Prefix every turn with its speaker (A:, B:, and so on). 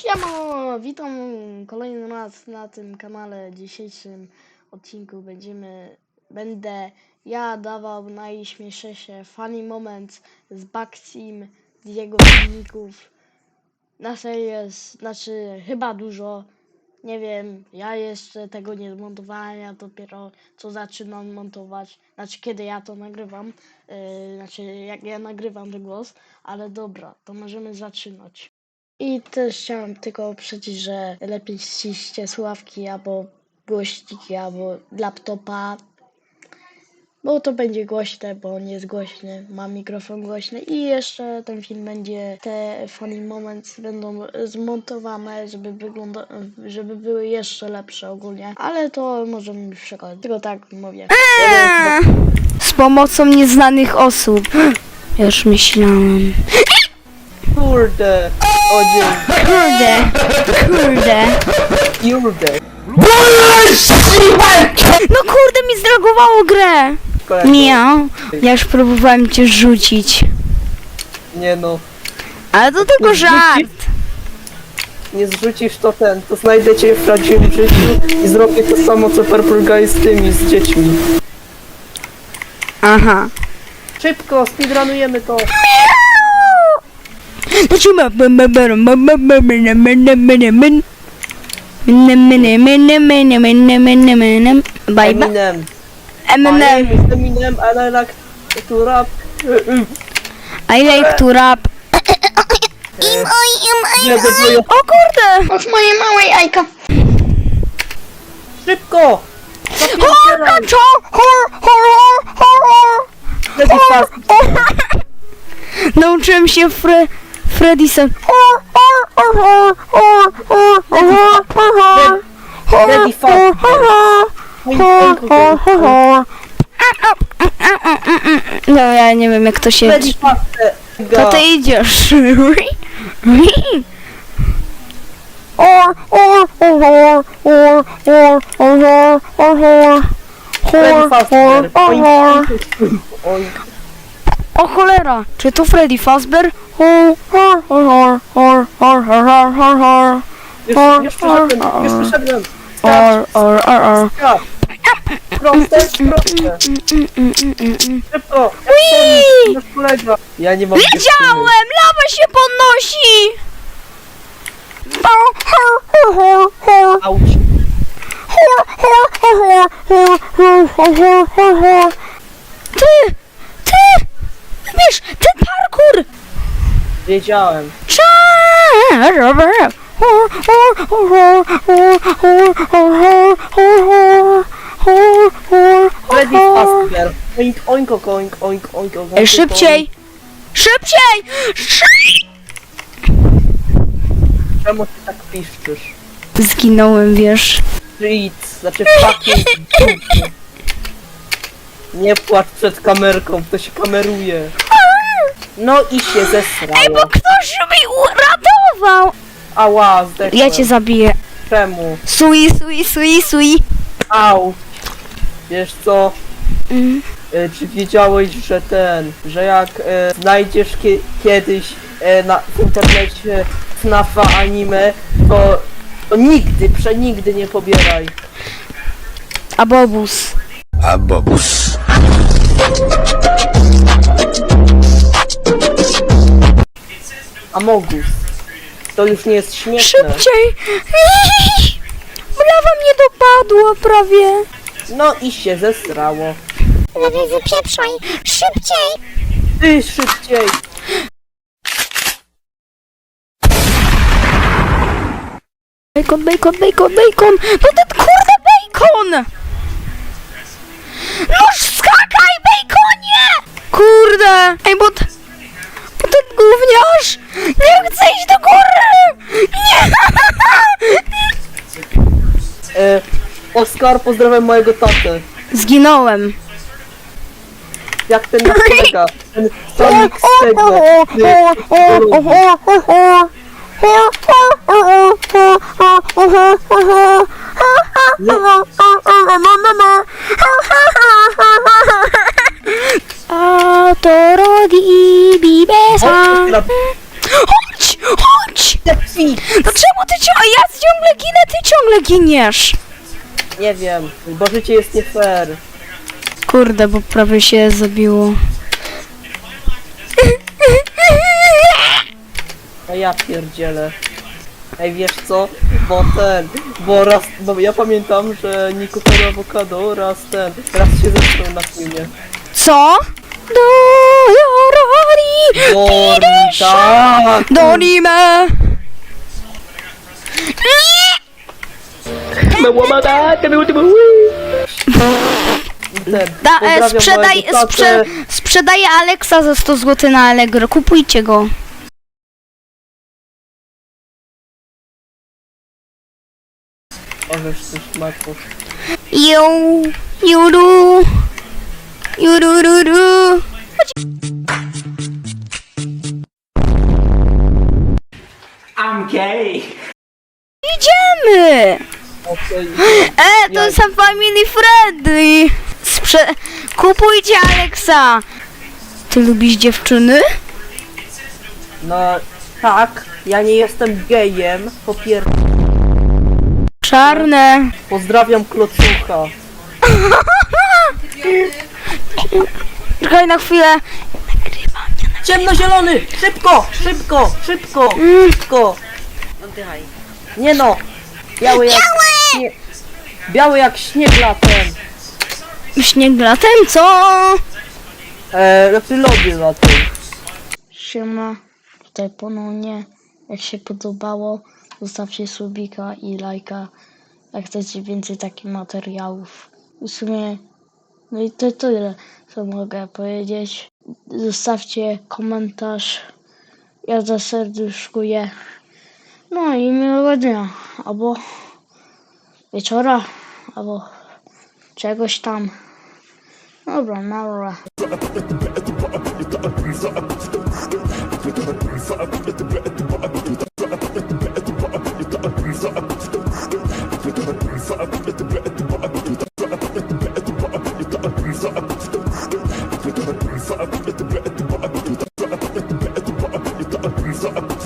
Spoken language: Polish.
A: Siema! Witam kolejny raz na tym kanale. W dzisiejszym odcinku będziemy, będę ja dawał najśmieszniejsze funny moments z Baxim, z jego filmików. Na serio jest, znaczy chyba dużo. Nie wiem, ja jeszcze tego nie zmontowałem, ja dopiero co zaczynam montować, znaczy kiedy ja to nagrywam, yy, znaczy jak ja nagrywam ten głos, ale dobra, to możemy zaczynać. I też chciałem tylko powiedzieć, że lepiej ściście słuchawki albo głośniki, albo laptopa, bo to będzie głośne, bo on jest głośny, ma mikrofon głośny i jeszcze ten film będzie, te funny moments będą zmontowane, żeby wygląda, żeby były jeszcze lepsze ogólnie, ale to możemy już przekonać, tylko tak mówię.
B: Z pomocą nieznanych osób. Już myślałem.
C: Kurde! O dzień!
B: Kurde, kurde.
C: Kurde!
B: No kurde, mi zlagowało grę.
C: Kolego,
B: Miał. Ja już próbowałem cię rzucić.
C: Nie no,
B: Ale to tylko żart.
C: nie zrzucisz to ten, to znajdę cię w prawdziwym życiu i zrobię to samo co Purple Guy z tymi, z dziećmi.
B: Aha.
C: Szybko, speedrunujemy to!
B: Bye bye.
C: Eminem. My I like to rap.
B: O kurde!
A: Od mojej małej Ajka.
C: Szybko!
B: Nauczyłem się fre...
C: Freddy
B: zijn...
C: Freddy
B: valt. No ja nie wiem jak to się...
C: Freddy
B: To ty idziesz. Freddy
C: Fazbear.
B: O cholera, czy to Freddy Fazbear? Or, or, or, or, or, or, or, or, or,
C: Już,
B: Or,
C: już przeszedłem,
B: or,
C: już
B: or.
C: przeszedłem!
B: or, or, or, or.
C: Skacz! Proste, proste! Szybko!
B: Whee!
C: Nasz kolega! Ja nie mam
B: Wiedziałem! Lawa się podnosi! Or, or, or, or, or.
C: Auć!
B: Ty! Wiesz, ten parkour!
C: Wiedziałem. Ready faster. Oink, oink, oink, oink, oink, oink.
B: Ej, szybciej! Szybciej! Szy-
C: Czemu ty tak piszczysz?
B: Zginąłem, wiesz.
C: Street, znaczy fucking dupy. Nie płacz przed kamerką, to się kameruje. No i się
B: Ej, bo
C: zesrało.
B: ktoś mi uratował!
C: Ała, zdechłem.
B: Ja cię zabiję.
C: Czemu?
B: Sui, sui, sui, sui.
C: Au. Wiesz co?
B: Mm.
C: E, czy wiedziałeś, że ten, że jak e, znajdziesz kie, kiedyś e, na, w internecie FNAFa anime, to, to nigdy, przenigdy nie pobieraj.
B: A bobus.
D: Abobus.
C: Amogus. To już nie jest śmieszne.
B: Szybciej! Lawa mnie dopadła prawie.
C: No i się zesrało.
B: Lepiej wypieprzaj! Szybciej!
C: Ty szybciej!
B: Bacon, bacon, bacon, bacon! No ten kurde bacon! No skakaj, baconie! Kurde! Ej, bo, t- nie chce iść do góry! Nie!
C: E, Oskar, pozdrawiam mojego tatę.
B: Zginąłem.
C: Jak ten nasz kolega. Ten Sonic tego.
B: A to rodi bibesa.
C: Chodź,
B: czemu ty ciągle... Ja ciągle ginę, ty ciągle giniesz!
C: Nie wiem, bo życie jest nie fair.
B: Kurde, bo prawie się zabiło.
C: A ja pierdzielę. Ej, wiesz co? Bo ten, bo raz, bo ja pamiętam, że Niku Peru Awokado raz ten, raz się zepsuł na filmie.
B: Co? Do Yorori!
C: Tak!
B: Dorime!
C: Ten,
B: Da, e,
C: pozdrawiam
B: sprzedaj, sprze, sprzedaję Alexa za 100 zł na Allegro. Kupujcie go.
C: O, wiesz, coś smaków.
B: Ju, juru, jurururu.
D: I'm gay.
B: Idziemy! E, to są family friendly. Sprze kupujcie Alexa. Ty lubisz dziewczyny?
C: No, tak, ja nie jestem gejem, po pierwsze.
B: Czarne.
C: Pozdrawiam klocucha.
B: Czekaj na chwilę.
C: Ciemnozielony! Szybko! Szybko! Szybko! Szybko! Oddychaj. Nie no! Biały jak... Nie. Biały jak śnieg latem.
B: Śnieg latem, co?
C: Eee, lepiej lody latem.
A: Siema, tutaj ponownie. Jak się podobało, zostawcie subika i lajka, jak chcecie więcej takich materiałów. W sumie, no i to tyle, co mogę powiedzieć. Zostawcie komentarz. Ja zaserduszkuję. No i miłego dnia, albo wieczora, albo czegoś tam. Dobra, nara.
E: Better